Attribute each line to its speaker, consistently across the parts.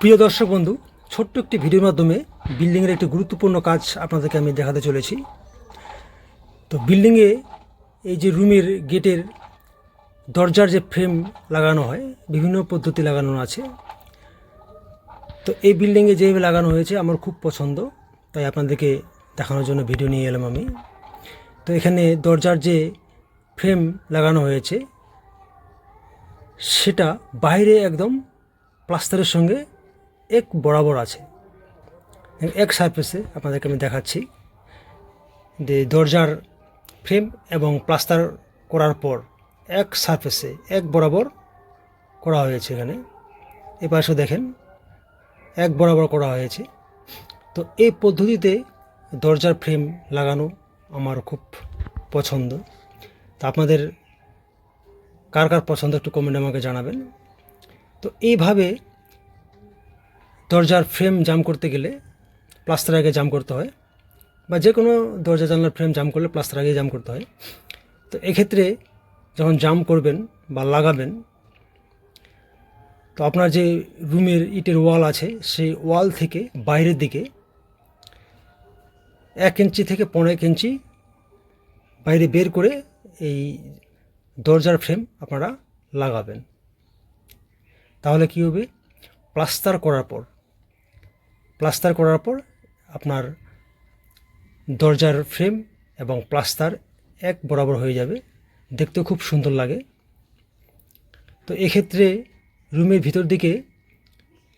Speaker 1: প্রিয় দর্শক বন্ধু, ছোট্ট একটি ভিডিওর মাধ্যমে বিল্ডিংয়ের একটি গুরুত্বপূর্ণ কাজ আপনাদেরকে আমি দেখাতে চলেছি। তো বিল্ডিংয়ে এই যে রুমের গেটের দরজার যে ফ্রেম লাগানো হয়, বিভিন্ন পদ্ধতি লাগানো আছে। তো এই বিল্ডিংয়ে যেভাবে লাগানো হয়েছে আমার খুব পছন্দ, তাই আপনাদেরকে দেখানোর জন্য ভিডিও নিয়ে এলাম আমি। তো এখানে দরজার যে ফ্রেম লাগানো হয়েছে, সেটা বাইরে একদম প্লাস্টারের সঙ্গে এক বরাবর আছে। এক সারফেসে আপনাদেরকে আমি দেখাচ্ছি। যে দরজার ফ্রেম এবং প্লাস্টার করার পর এক সারফেসে এক বরাবর করা হয়েছে এখানে। এ পাশে দেখেন, এক বরাবর করা হয়েছে। তো এই পদ্ধতিতে দরজার ফ্রেম লাগানো আমার খুব পছন্দ। তা আপনাদের কার কার পছন্দ একটু কমেন্ট আমাকে জানাবেন। তো এইভাবে দরজার ফ্রেম জাম করতে গেলে প্লাস্টার আগে জাম করতে হয় বা যে কোনো দরজা জানলার ফ্রেম জাম করলে প্লাস্টার আগে জাম করতে হয়। তো এক্ষেত্রে যখন জাম করবেন বা লাগাবেন, তো আপনার যে রুমের ইটের ওয়াল আছে, সেই ওয়াল থেকে বাইরের দিকে এক ইঞ্চি থেকে পনেরো এক ইঞ্চি বাইরে বের করে এই দরজার ফ্রেম আপনারা লাগাবেন। তাহলে কী হবে? প্লাস্টার করার পর প্লাস্টার করার পর আপনার দরজার ফ্রেম এবং প্লাস্টার এক বরাবর হয়ে যাবে। দেখতেও খুব সুন্দর লাগে। তো এক্ষেত্রে রুমের ভিতর দিকে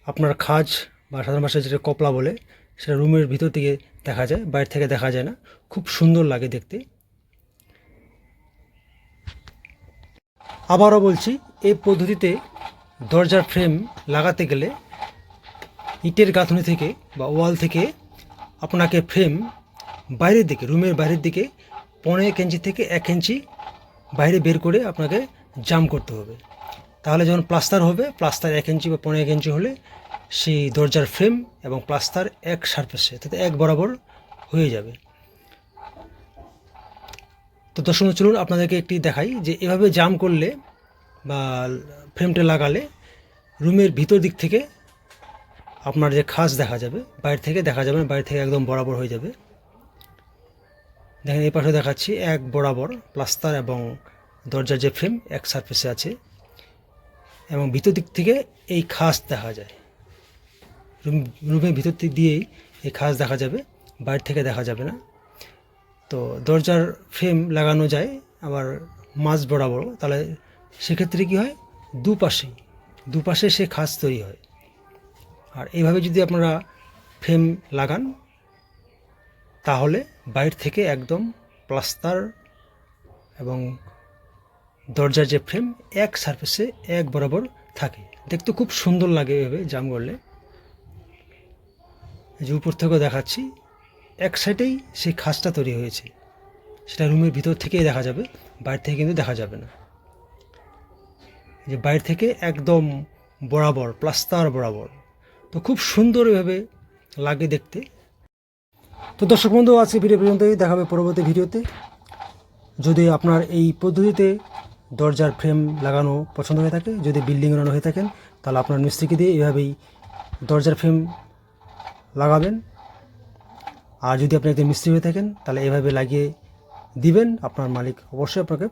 Speaker 1: আপনার খাজ বা সাধারণ ভাষায় যেটা কপলা বলে, সেটা রুমের ভিতর থেকে দেখা যায়, বাইরে থেকে দেখা যায় না। খুব সুন্দর লাগে দেখতে। আবারও বলছি, এই পদ্ধতিতে দরজার ফ্রেম লাগাতে গেলে ইটের গাঁথনি থেকে বা ওয়াল থেকে আপনাকে ফ্রেম বাইরের দিকে, রুমের বাইরের দিকে পনেরো এক ইঞ্চি থেকে এক ইঞ্চি বাইরে বের করে আপনাকে জাম করতে হবে। তাহলে যখন প্লাস্টার হবে, প্লাস্টার এক ইঞ্চি বা পনেরো এক ইঞ্চি হলে সেই দরজার ফ্রেম এবং প্লাস্টার এক সারফেসে, তাতে এক বরাবর হয়ে যাবে। তো দর্শক চলুন আপনাদেরকে একটি দেখাই যে এভাবে জাম করলে বা ফ্রেমটা লাগালে রুমের ভিতর দিক থেকে আপনার যে খাস দেখা যাবে, বাইরে থেকে দেখা যাবে বাইরে থেকে একদম বরাবর হয়ে যাবে। দেখেন, এই পাশে দেখাচ্ছি এক বরাবর প্লাস্টার এবং দরজার যে ফ্রেম, এক সারফেসে আছে। এবং ভিতর দিক থেকে এই খাস দেখা যায়। রুম, রুমের ভিতর দিক দিয়েই এই খাস দেখা যাবে, বাইরে থেকে দেখা যাবে না। তো দরজার ফ্রেম লাগানো যায়, আবার মাঝ বরাবর। তাহলে সেক্ষেত্রে কী হয়? দুপাশেই, দুপাশে সে খাস তৈরি হয়। আর এইভাবে যদি আপনারা ফ্রেম লাগান, তাহলে বাইর থেকে একদম প্লাস্টার এবং দরজার যে ফ্রেম, এক সারফেসে এক বরাবর থাকে। দেখতে খুব সুন্দর লাগে এভাবে জাম করলে। যে উপর থেকেও দেখাচ্ছি, এক সাইডেই সেই খাসটা তৈরি হয়েছে। সেটা রুমের ভিতর থেকেই দেখা যাবে, বাইরে থেকে কিন্তু দেখা যাবে না। যে বাইরে থেকে একদম বরাবর, প্লাস্টার বরাবর। তো খুব সুন্দরভাবে লাগে দেখতে। তো দর্শক বন্ধু, আজকে ভিডিও পর্যন্তই। দেখাবে পরবর্তী ভিডিওতে। যদি আপনার এই পদ্ধতিতে দরজার ফ্রেম লাগানো পছন্দ হয়ে থাকে, যদি বিল্ডিং বানানো হয়ে থাকেন, তাহলে আপনার মিস্ত্রিকে দিয়ে এভাবেই দরজার ফ্রেম লাগাবেন। আর যদি আপনি একজন মিস্ত্রি হয়ে থাকেন, তাহলে এভাবে লাগিয়ে দিবেন। আপনার মালিক অবশ্যই আপনাকে